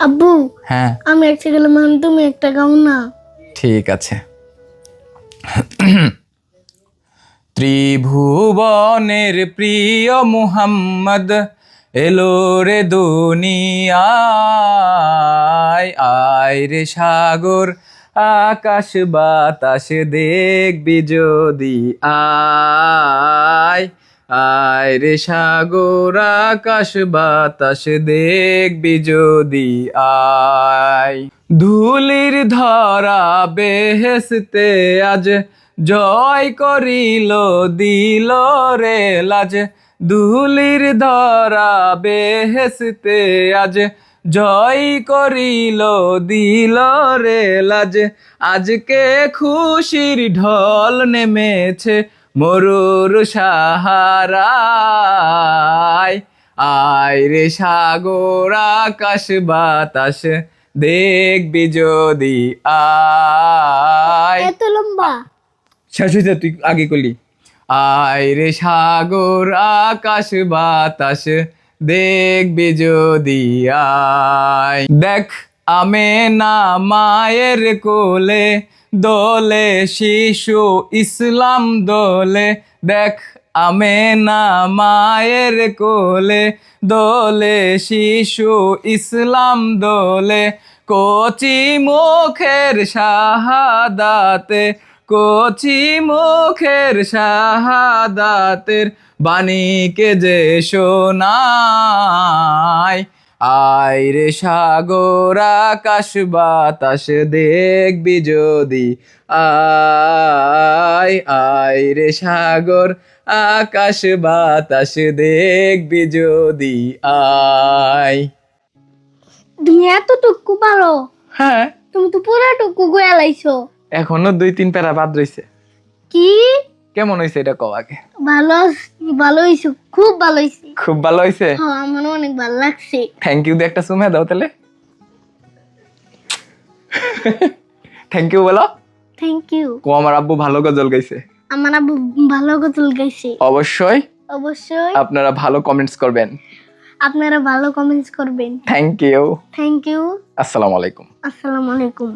আব্বু হ্যাঁ। আমি একটা গেলাম এখন তুমি একটা গাও না। ঠিক আছে। ত্রিভুবনের প্রিয় মুহাম্মদ এলো রে দুনিয়ায়। আয় রে সাগর আকাশ বাতাস দেখবি যদি আয় আয় রে সাগর, আকাশ বাতাস দেখবি যদি আয়। ধুলির ধরা বেহেসতে আজ জয় করিল, দিল রে লাজ। ধুলির ধরা বেহেসতে আজ জয় করিল, দিল রে লাজ। আজকে খুশির ঢল নেমেছে মরুর সাহারায়। আয় রে সাগর আকাশ বাতাস দেখবি যদি আয়। এত লম্বা। শেষ হয়েছে তুই আগে করলি। আয় রে সাগর আকাশ বাতাস দেখবি যদি আয়। দেখ আমে না মায়ের কোলে দোলে শিশু, ইসলাম দোলে। দেখ আমে না মায়ের কোলে। দোলে শিশু, ইসলাম দোলে। কচি মুখের শাহাদাতে কচি মুখের শাহাদাতের বাণীকে যে শোনায়। আয় রে সাগর আকাশ বাতাস দেখবি যদি। আয় আয় রে সাগর আকাশ বাতাস দেখবি যদি। আয়। তুমি এতটুকু পারো? হ্যাঁ। তুমি তো পুরাটুকু গোয়া লাইছো এখনও দুই তিন প্যারা বাদ রইছে। কি? কেমন হয়েছে এটা কও আগে? ভালো ভালো হয়েছে খুব ভালো হয়েছে খুব ভালো হয়েছে হ্যাঁ আমার অনেক ভালো লাগছে। থ্যাংক ইউ দিয়ে একটা সুমে দাও তাহলে। থ্যাংক ইউ বলো। থ্যাংক ইউ কো আমার আব্বু ভালো গজল গাইছে। আমার আব্বু ভালো গজল গাইছে। অবশ্যই। অবশ্যই। আপনারা ভালো কমেন্টস করবেন। আপনারা ভালো কমেন্টস করবেন। থ্যাংক ইউ থ্যাংক ইউ আসসালামু আলাইকুম। আসসালামু আলাইকুম।